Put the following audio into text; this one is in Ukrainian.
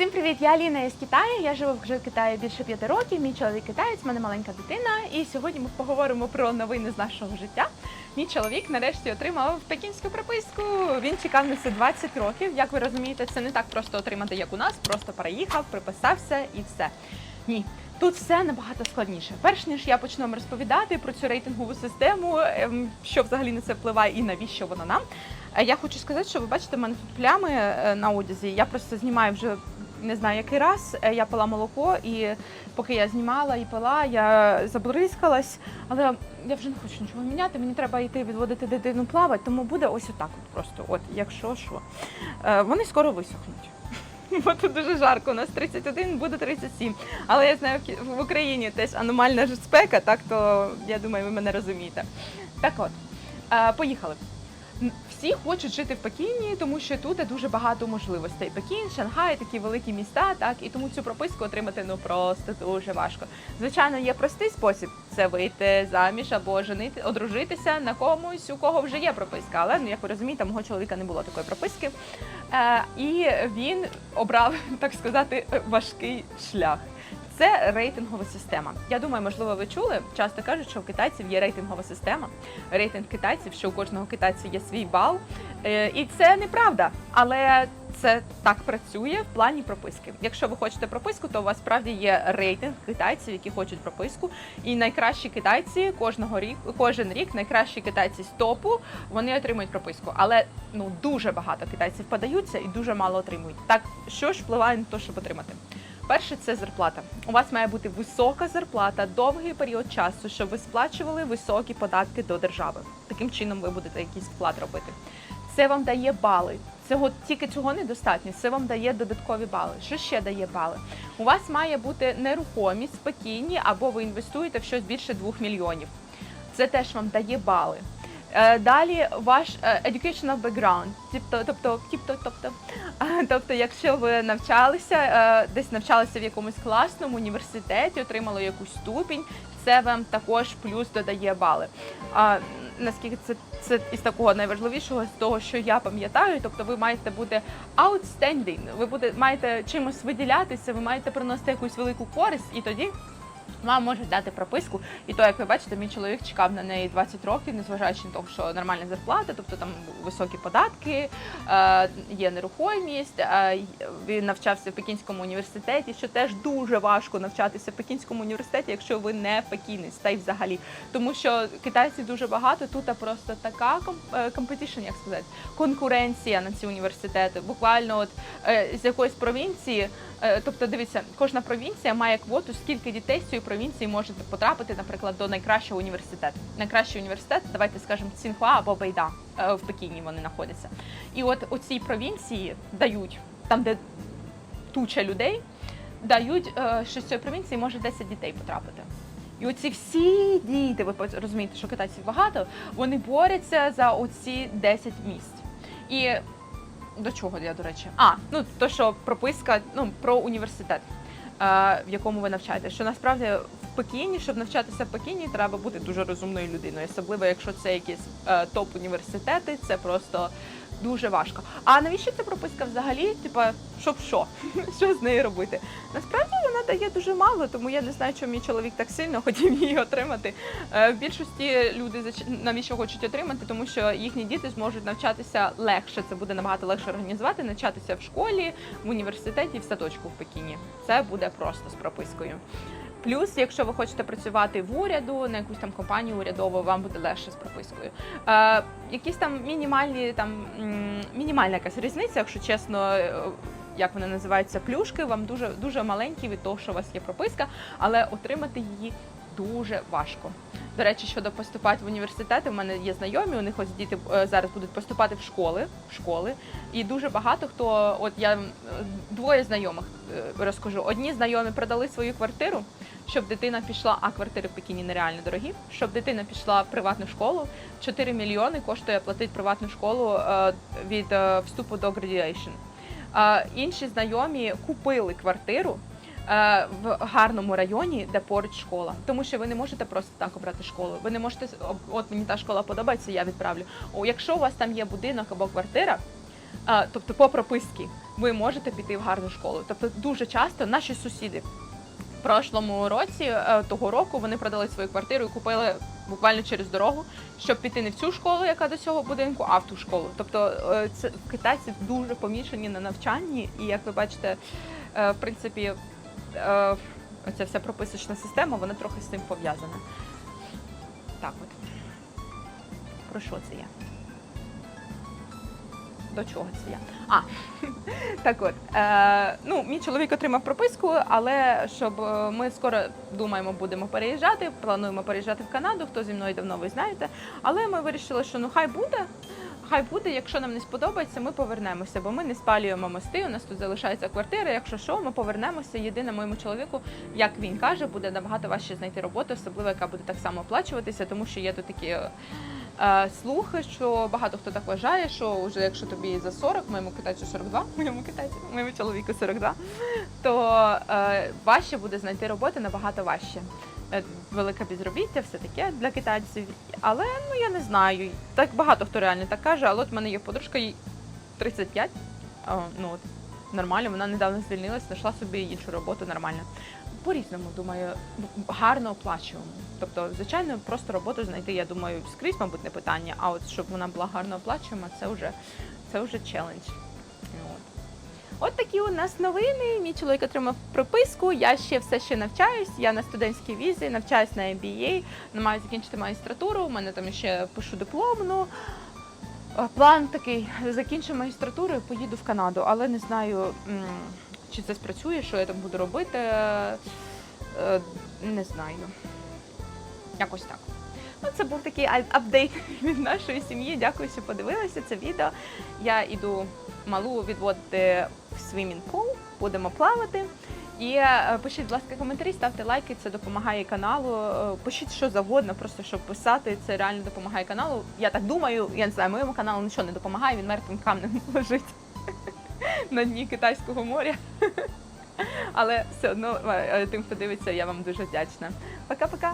Всім привіт! Я Аліна із Китаю. Я живу вже в Китаї більше п'яти років. Мій чоловік китаєць, в мене маленька дитина. І сьогодні ми поговоримо про новини з нашого життя. Мій чоловік нарешті отримав пекінську прописку. Він чекав на це 20 років. Як ви розумієте, це не так просто отримати, як у нас. Просто переїхав, приписався і все. Ні. Тут все набагато складніше. Перш ніж я почну вам розповідати про цю рейтингову систему, ем, що взагалі на це впливає і навіщо вона нам. е, Я хочу сказати, що ви бачите, в мене тут плями е, на одязі. Я просто знімаю вже не знаю який раз. Е, Я пила молоко, і поки я знімала і пила, я забризкалась, але я вже не хочу нічого міняти. Мені треба йти відводити дитину плавати, тому буде ось отак. От просто, от якщо що. Е, Вони скоро висохнуть. Бо тут дуже жарко, у нас 31, буде 37. Але я знаю, в Україні теж аномальна спека, так то я думаю, ви мене розумієте. Так от, е, поїхали. Всі хочуть жити в Пекіні, тому що тут дуже багато можливостей. Пекін, Шанхай, такі великі міста, так і тому цю прописку отримати ну просто дуже важко. Звичайно, є простий спосіб це вийти заміж або женити, одружитися на комусь, у кого вже є прописка. Але ну як ви розумієте, мого чоловіка не було такої прописки. Е, і він обрав, так сказати, важкий шлях. Це рейтингова система. Я думаю, можливо, ви чули. Часто кажуть, що в китайців є рейтингова система. Рейтинг китайців, що у кожного китайця є свій бал. Е, І це неправда, але це так працює в плані прописки. Якщо ви хочете прописку, то у вас справді є рейтинг китайців, які хочуть прописку. І найкращі китайці кожного рік, кожен рік найкращі китайці з топу вони отримують прописку. Але ну дуже багато китайців подаються і дуже мало отримують. Так що ж впливає на те, щоб отримати? Перше, це зарплата. У вас має бути висока зарплата, довгий період часу, щоб ви сплачували високі податки до держави. Таким чином ви будете якийсь вклад робити. Це вам дає бали. Цього тільки цього недостатньо. Це вам дає додаткові бали. Що ще дає бали? У вас має бути нерухомість спокійні, або ви інвестуєте в щось більше 2 мільйонів. Це теж вам дає бали. Е, Далі ваш е, educational background, тобто, тобто, тобто, тобто, тобто, якщо ви навчалися, е, десь навчалися в якомусь класному університеті, отримали якусь ступінь, це вам також плюс додає бали. А наскільки це, це із такого найважливішого, з того, що я пам'ятаю, тобто ви маєте бути outstanding, ви буде, маєте чимось виділятися, ви маєте приносити якусь велику користь, і тоді вам можуть дати прописку. І то, як ви бачите, мій чоловік чекав на неї 20 років, незважаючи на те, що нормальна зарплата, тобто там високі податки, е, є нерухомість. е, Він навчався в Пекінському університеті, що теж дуже важко навчатися в Пекінському університеті, якщо ви не пекінець, та й взагалі. Тому що китайців дуже багато, тут просто така компетішн, як сказати, конкуренція на ці університети. Буквально, от е, з якоїсь провінції. Тобто, дивіться, кожна провінція має квоту, скільки дітей з цієї провінції може потрапити, наприклад, до найкращого університету. Найкращий університет, давайте скажемо, Цінхуа або Бейда е, в Пекіні вони знаходяться. І от у цій провінції дають там, де туча людей, дають, е, що з цієї провінції може 10 дітей потрапити. І оці всі діти, ви розумієте, що китайців багато, вони борються за оці 10 місць. І до чого я, до речі? А, ну то, що прописка ну, про університет, в якому ви навчаєтеся. Що насправді в Пекіні, щоб навчатися в Пекіні, треба бути дуже розумною людиною. Особливо, якщо це якісь е, топ-університети, це просто дуже важко. А навіщо ця прописка взагалі? Типа, щоб що? що з нею робити? Насправді вона дає дуже мало, тому я не знаю, чому мій чоловік так сильно хотів її отримати. Е, В більшості люди навіщо хочуть отримати, тому що їхні діти зможуть навчатися легше. Це буде набагато легше організувати, навчатися в школі, в університеті, в садочку в Пекіні. Це буде просто з пропискою. Плюс, якщо ви хочете працювати в уряду на якусь там компанію урядову, вам буде легше з пропискою. Е, якісь там мінімальні там мінімальна якась різниця, якщо чесно. е, Як вони називаються, плюшки, вам дуже дуже маленькі від того, що у вас є прописка, але отримати її дуже важко. До речі, щодо поступати в університети, в мене є знайомі, у них ось діти е, зараз будуть поступати в школи, в школи. І дуже багато хто, от я е, двоє знайомих розкажу. Одні знайомі продали свою квартиру, щоб дитина пішла, а квартири в Пекіні нереально дорогі, щоб дитина пішла в приватну школу. 4 мільйони коштує платити приватну школу е, від е, вступу до graduation. Е, Інші знайомі купили квартиру в гарному районі, де поруч школа. Тому що ви не можете просто так обрати школу. Ви не можете от мені та школа подобається, я відправлю. О, якщо у вас там є будинок або квартира. тобто по прописці, ви можете піти в гарну школу. Тобто дуже часто наші сусіди прошлому році е, того року вони продали свою квартиру і купили буквально через дорогу, щоб піти не в цю школу, яка до цього будинку, а в ту школу. Тобто е, це китайці дуже помішані на навчанні, і як ви бачите, е, в принципі, оця вся прописочна система, вона трохи з цим пов'язана. Так от. Про що це я? До чого це я? А, так от. Е, ну, мій чоловік отримав прописку, але щоб е, ми скоро думаємо, будемо переїжджати, плануємо переїжджати в Канаду. Хто зі мною давно ви знаєте. Але ми вирішили, що ну хай буде. Хай буде, якщо нам не сподобається, ми повернемося, бо ми не спалюємо мости. У нас тут залишається квартира. Якщо що, ми повернемося. Єдине моєму чоловіку, як він каже, буде набагато важче знайти роботу, особливо яка буде так само оплачуватися, тому що є тут такі е, слухи, що багато хто так вважає, що вже якщо тобі за 40, моєму китайцю 42, моєму китайцю, моєму чоловіку 42, то е, важче буде знайти роботу набагато важче. Е, Велике безробіття, все таке для китайців. Але ну я не знаю. Так багато хто реально так каже, але от в мене є подружка, їй 35. А, ну от нормально, вона недавно звільнилась, знайшла собі іншу роботу нормально. По-різному, думаю, гарно оплачуємо. Тобто, звичайно, просто роботу знайти, я думаю, скрізь, мабуть, не питання. А от щоб вона була гарно оплачуєма, це вже це вже челендж. От. Такі у нас новини. Мій чоловік отримав прописку. Я ще все ще навчаюсь. Я на студентській візі, навчаюсь на MBA, маю закінчити магістратуру. У мене там ще пишу дипломну. Е, План такий: закінчу магістратуру і поїду в Канаду, але не знаю, чи це спрацює, що я там буду робити. Е, Не знаю. Якось так. Ну, це був такий ап- апдейт від нашої сім'ї. Дякую, що подивилися це відео. Я іду малу відводити в свімінг пул, будемо плавати. І е, пишіть, будь ласка, коментарі, ставте лайки, це допомагає каналу. Е, Пишіть що завгодно, просто щоб писати, це реально допомагає каналу. Я так думаю, я не знаю, моєму каналу нічого не допомагає, він мертвим камнем лежить на дні Китайського моря. Але все одно е, тим, хто дивиться, я вам дуже вдячна. Пока-пока!